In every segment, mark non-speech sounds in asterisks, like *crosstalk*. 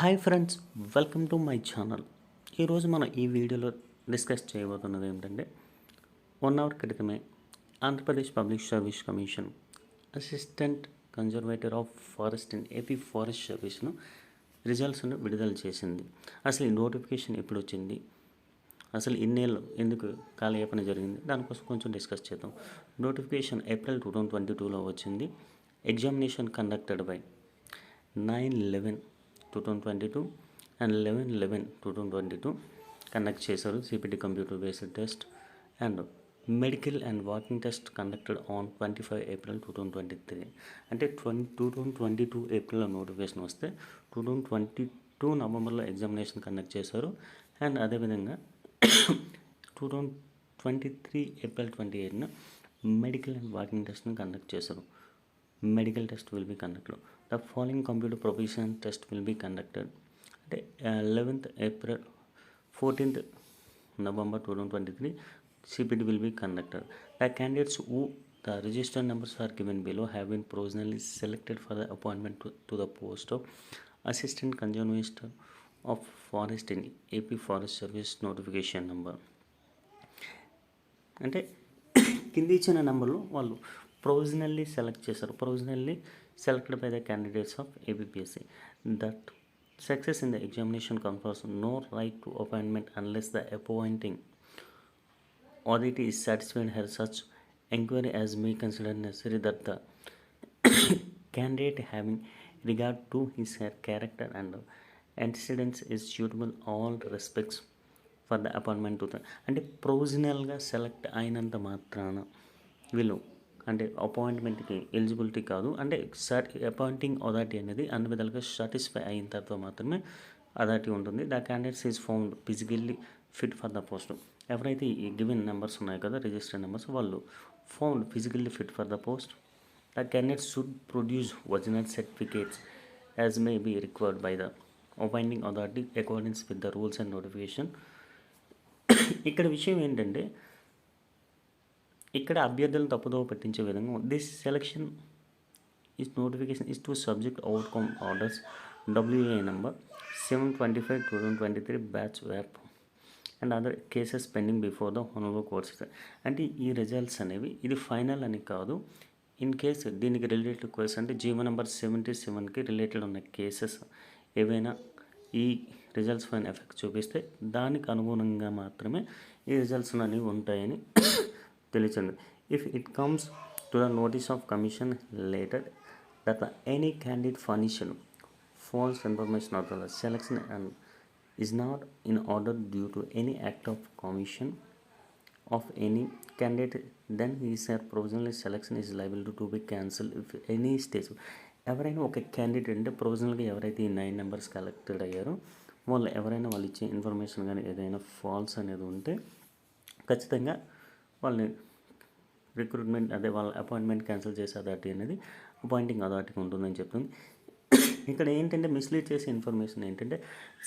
Hi friends welcome to my channel. ఈరోజు మనం ఈ వీడియోలో డిస్కస్ చేయబోతున్నది ఏంటంటే వన్ అవర్ క్రితమే Andhra Pradesh public service commission assistant conservator of forest in AP forest సర్వీస్ను రిజల్ట్స్ను విడుదల చేసింది. అసలు ఈ నోటిఫికేషన్ ఎప్పుడు వచ్చింది? అసలు ఇన్నేళ్ళు ఎందుకు కాలయాపన జరిగింది? దానికోసం కొంచెం డిస్కస్ చేద్దాం. Notification April two thousand twenty టూలో వచ్చింది. Examination conducted by nine eleven two thousand twenty two and eleven eleven two thousand twenty two conduct చేశారు CPT computer based test and medical and walking test conducted on twenty five April two thousand twenty three అంటే twenty two thousand twenty two ఏప్రిల్లో notification వస్తే two thousand twenty two నవంబర్లో examination conduct చేశారు and అదేవిధంగా two thousand twenty three April twenty ఎయిట్న medical and walking టెస్ట్ని conduct చేశారు. Medical test will be conducted the following computer professional test will be conducted అంటే *coughs* eleventh April fourteenth November two thousand twenty three CPD will be conducted the candidates uh the register numbers are given below have been provisionally selected for the appointment to the post of assistant conservator of forest in AP forest service notification number అంటే కింది ఇచ్చిన నెంబర్లో వాళ్ళు provisionally select చేశారు. Provisionally selected by the candidates of APPSC that success in the examination confirms no right to appointment unless the appointing audit is satisfied her such enquiry as may consider necessary that the candidate having regard to his her character and antecedents is suitable all respects for the appointment అంటే ప్రొవిజనల్గా select అయినంత మాత్రాన వీళ్ళు అంటే అపాయింట్మెంట్కి eligibility కాదు. అంటే sir appointing authority అనేది అన్ని విధాలుగా సాటిస్ఫై అయిన తర్వాత మాత్రమే అథారిటీ ఉంటుంది. The candidates is found physically fit for the post ఎవరైతే ఈ గివెన్ నెంబర్స్ ఉన్నాయి కదా రిజిస్టర్డ్ నెంబర్స్ వాళ్ళు found physically fit for the post the candidate should produce original certificates as may be required by the appointing authority according with the rules and notification ఇక్కడ విషయం ఏంటంటే ఇక్కడ అభ్యర్థులను తప్పుదోవ పట్టించే విధంగా this selection is notification is to subject outcome orders WA number seven twenty five two thousand twenty three batch వ్యాప్ and other cases pending before the హోనోవో courts అంటే ఈ రిజల్ట్స్ అనేవి ఇది ఫైనల్ అని కాదు. ఇన్ కేస్ దీనికి రిలేటెడ్ కోర్స్ అంటే GO number seventy సెవెన్కి related ఉన్న కేసెస్ ఏవైనా ఈ రిజల్ట్స్ పైన ఎఫెక్ట్ చూపిస్తే దానికి అనుగుణంగా మాత్రమే ఈ రిజల్ట్స్ అనేవి ఉంటాయని తెలిసింది if it comes to the notice of commission later that any candidate furnishes false information or the selection and is not in order due to any act of commission of any candidate then his or provisional selection is liable to, to be cancelled if any stage ఎవరైనా ఒక candidate అంటే ప్రొవిజనల్గా ఎవరైతే ఈ nine numbers collected అయ్యారో వాళ్ళు ఎవరైనా వాళ్ళు ఇచ్చే ఇన్ఫర్మేషన్ కానీ ఏదైనా ఫాల్స్ అనేది ఉంటే ఖచ్చితంగా వాళ్ళని రిక్రూట్మెంట్ అదే వాళ్ళ అపాయింట్మెంట్ క్యాన్సిల్ చేసే అథారిటీ అనేది అపాయింటింగ్ అథారిటీకి ఉంటుందని చెప్తుంది. ఇక్కడ ఏంటంటే మిస్లీడ్ చేసే ఇన్ఫర్మేషన్ ఏంటంటే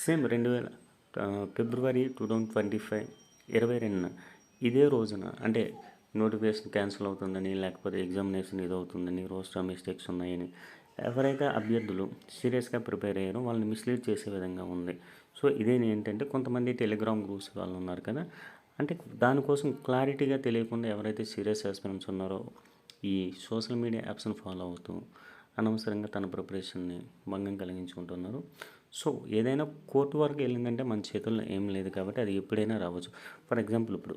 సేమ్ రెండు వేల ఫిబ్రవరి టూ థౌజండ్ ట్వంటీ ఫైవ్ ఇరవై రెండున ఇదే రోజున అంటే నోటిఫికేషన్ క్యాన్సిల్ అవుతుందని లేకపోతే ఎగ్జామినేషన్ ఇది అవుతుందని రోస్టర్ మిస్టేక్స్ ఉన్నాయని ఎవరైతే అభ్యర్థులు సీరియస్గా ప్రిపేర్ అయ్యారో వాళ్ళని మిస్లీడ్ చేసే విధంగా ఉంది. సో ఇదేంటంటే కొంతమంది టెలిగ్రామ్ గ్రూప్స్ వాళ్ళు ఉన్నారు కదా అంటే దానికోసం క్లారిటీగా తెలియకుండా ఎవరైతే సీరియస్ ఆస్పిరెంట్స్ ఉన్నారో ఈ సోషల్ మీడియా యాప్స్ని ఫాలో అవుతూ అనవసరంగా తన ప్రిపరేషన్ని భంగం కలిగించుకుంటున్నారు. సో ఏదైనా కోర్టు వరకు వెళ్ళిందంటే మన చేతుల్లో ఏం లేదు కాబట్టి అది ఎప్పుడైనా రావచ్చు. ఫర్ ఎగ్జాంపుల్ ఇప్పుడు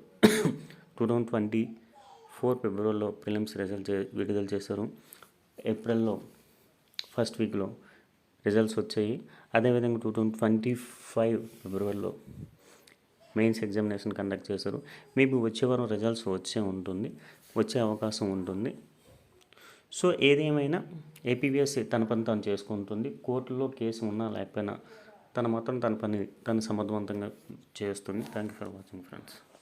టూ థౌజండ్ ట్వంటీ ఫోర్ ఫిబ్రవరిలో ఫిలిమ్స్ రిజల్ట్ చే విడుదల చేశారు. ఏప్రిల్లో ఫస్ట్ వీక్లో రిజల్ట్స్ వచ్చాయి. అదేవిధంగా టూ థౌజండ్ ట్వంటీ ఫైవ్ ఫిబ్రవరిలో మెయిన్స్ ఎగ్జామినేషన్ కండక్ట్ చేశారు. మేబీ వచ్చే వారం రిజల్ట్స్ వచ్చే ఉంటుంది వచ్చే అవకాశం ఉంటుంది. సో ఏదేమైనా ఏపీబీఎస్ తన పని తాను చేసుకుంటుంది. కోర్టులో కేసు ఉన్నా లేకపోయినా తను మాత్రం తన పని తను సమర్థవంతంగా చేస్తుంది. Thank you for watching friends